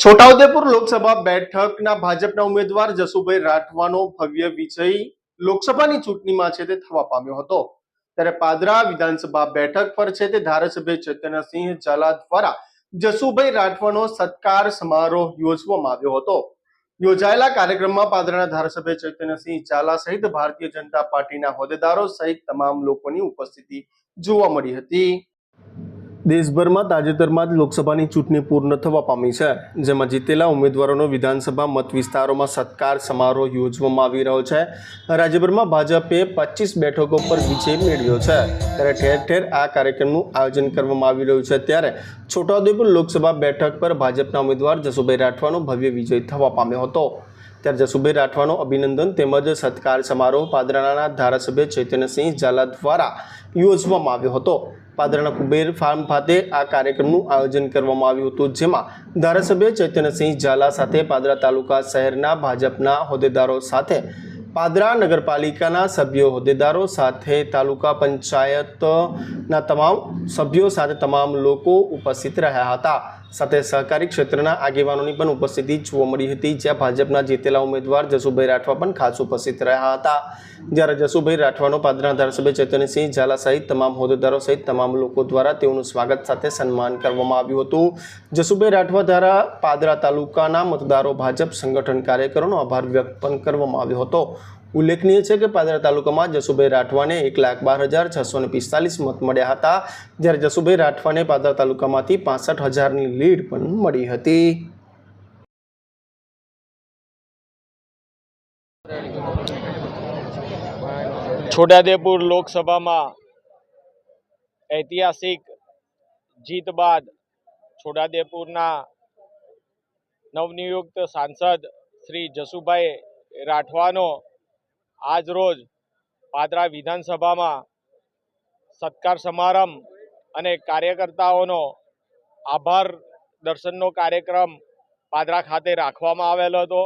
છોટાઉદેપુર લોકસભા બેઠકના ભાજપના ઉમેદવાર જસુભાઈ રાઠવાનો ભવ્ય વિજય લોકસભાની ચૂંટણીમાં છે તે થવા પામ્યો હતો. ત્યારે પાદરા વિધાનસભા બેઠક પર છે તે ધારાસભ્ય ચેતનસિંહ ઝાલા દ્વારા જસુભાઈ રાઠવાનો સત્કાર સમારોહ યોજવામાં આવ્યો હતો. યોજાયેલા કાર્યક્રમમાં પાદરાના ધારાસભ્ય ચૈતન્યસિંહ ઝાલા સહિત ભારતીય જનતા પાર્ટીના હોદ્દેદારો સહિત તમામ લોકોની ઉપસ્થિતિ જોવા મળી હતી. દેશભરમાં તાજેતરમાં જ લોકસભાની ચૂંટણી પૂર્ણ થવા પામી છે. જેમાં જીતેલા ઉમેદવારોનો વિધાનસભા મત વિસ્તારોમાં સત્કાર સમારોહ યોજવામાં આવી રહ્યો છે. રાજ્યભરમાં ભાજપે પચીસ બેઠકો પર વિજય મેળવ્યો છે. ત્યારે ઠેર ઠેર આ કાર્યક્રમનું આયોજન કરવામાં આવી રહ્યું છે. ત્યારે છોટાઉદેપુર લોકસભા બેઠક પર ભાજપના ઉમેદવાર જસુભાઈ રાઠવાનો ભવ્ય વિજય થવા પામ્યો હતો. ત્યારે જસુભાઈ રાઠવાનો અભિનંદન તેમજ સત્કાર સમારોહ પાદરાના ધારાસભ્ય ચૈતન્યસિંહ ઝાલા દ્વારા યોજવામાં આવ્યો હતો. પાદરાના કુબેર ફાર્મ ખાતે આ કાર્યક્રમનું આયોજન કરવામાં આવ્યું હતું, જેમાં ધારાસભ્ય ચૈતન્યસિંહ ઝાલા સાથે પાદરા તાલુકા શહેરના ભાજપના હોદ્દેદારો સાથે, પાદરા નગરપાલિકાના સભ્યો હોદ્દેદારો સાથે, તાલુકા પંચાયતના તમામ સભ્યો સાથે તમામ લોકો ઉપસ્થિત રહ્યા હતા. સાથે સહકારી ક્ષેત્રના આગેવાનોની પણ ઉપસ્થિતિ જોવા મળી હતી, જ્યાં ભાજપના જીતેલા ઉમેદવાર જસુભાઈ રાઠવા પણ ખાસ ઉપસ્થિત રહ્યા હતા. જ્યારે જસુભાઈ રાઠવાનો પાદરના ધારાસભ્ય ચેતનસિંહ ઝાલા સહિત તમામ હોદ્દેદારો સહિત તમામ લોકો દ્વારા તેઓનું સ્વાગત સાથે સન્માન કરવામાં આવ્યું હતું. જસુભાઈ રાઠવા દ્વારા પાદરા તાલુકાના મતદારો, ભાજપ સંગઠન કાર્યકરોનો આભાર વ્યક્ત પણ કરવામાં આવ્યો હતો. ઉલ્લેખનીય છે કે પાદરા તાલુકામાં જસુભાઈ રાઠવાને એક લાખ બાર હજાર છસો ને પિસ્તાલીસ મત મળ્યા હતા, જ્યારે જસુભાઈ રાઠવાને પાદરા તાલુકામાંથી પાસઠ હજારની લીડ પણ મળી હતી. છોટાદેપુર લોકસભામાં ઐતિહાસિક જીત બાદ છોટાદેપુરના નવનિયુક્ત સાંસદ શ્રી જસુભાઈ રાઠવાનો આજ રોજ પાદરા વિધાનસભામાં સત્કાર સમારંભ અને કાર્યકર્તાઓનો આભાર દર્શનનો કાર્યક્રમ પાદરા ખાતે રાખવામાં આવેલો હતો.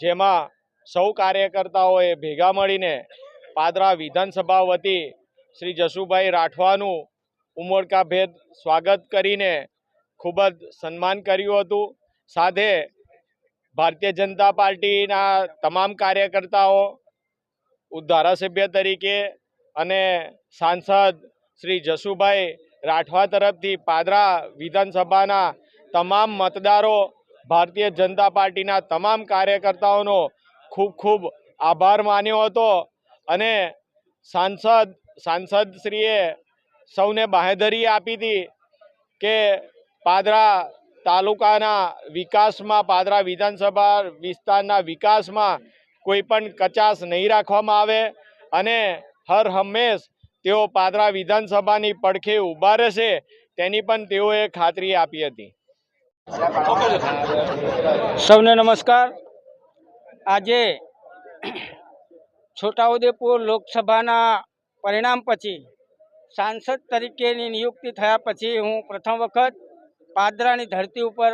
જેમાં સૌ કાર્યકર્તાઓએ ભેગા મળીને પાદરા વિધાનસભા વતી શ્રી જસુભાઈ રાઠવાનું ઉમળકાભેદ સ્વાગત કરીને ખૂબ જ સન્માન કર્યું હતું. સાથે ભારતીય જનતા પાર્ટીના તમામ કાર્યકર્તાઓ ધારાસભ્ય તરીકે અને સાંસદ શ્રી જસુભાઈ રાઠવા તરફથી પાદરા વિધાનસભાના તમામ મતદારો, ભારતીય જનતા પાર્ટીના તમામ કાર્યકર્તાઓનો ખૂબ ખૂબ આભાર માન્યો હતો અને સાંસદ, સાંસદશ્રીએ સૌને બાંહેધરી આપી હતી કે પાદરા તાલુકાના વિકાસમાં, પાદરા વિધાનસભા વિસ્તારના વિકાસમાં કોઈ પણ કચાશ નહીં રાખવામાં આવે અને હર હંમેશ તેઓ પાદરા વિધાનસભાની પડખે ઊભા રહેશે, તેની પણ તેઓએ ખાતરી આપી હતી. સૌને નમસ્કાર. આજે છોટાઉદેપુર લોકસભાના પરિણામ પછી, સાંસદ તરીકેની નિયુક્તિ થયા પછી હું પ્રથમ વખત પાદરાની ધરતી ઉપર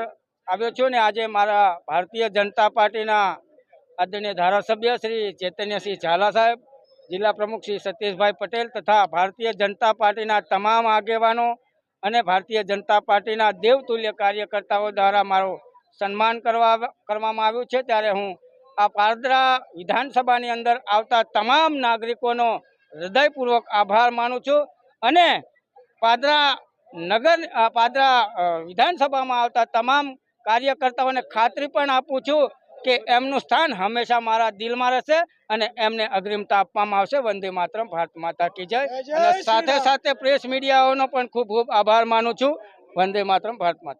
આવ્યો છું ને આજે મારા ભારતીય જનતા પાર્ટીના આદરણીય ધારાસભ્ય શ્રી ચૈતન્યસિંહ ઝાલા સાહેબ, જિલ્લા પ્રમુખ શ્રી સતીશભાઈ પટેલ તથા ભારતીય જનતા પાર્ટીના તમામ આગેવાનો અને ભારતીય જનતા પાર્ટીના દેવતુલ્ય કાર્યકર્તાઓ દ્વારા મારો સન્માન કરવા કરવામાં આવ્યું છે. ત્યારે હું આ પાદરા વિધાનસભાની અંદર આવતા તમામ નાગરિકોનો હૃદયપૂર્વક આભાર માનું છું અને પાદરા નગર પાદરા વિધાનસભામાં આવતા તમામ કાર્યકર્તાઓને ખાતરી પણ આપું છું કે એમનું સ્થાન હંમેશા મારા દિલમાં રહેશે અને એમને અગ્રિમતા આપવામાં આવશે. વંદે માતરમ. ભારત માતા કી જય. અને સાથે સાથે પ્રેસ મીડિયાઓનો પણ ખૂબ ખૂબ આભાર માનું છું. વંદે માતરમ. ભારત માતા.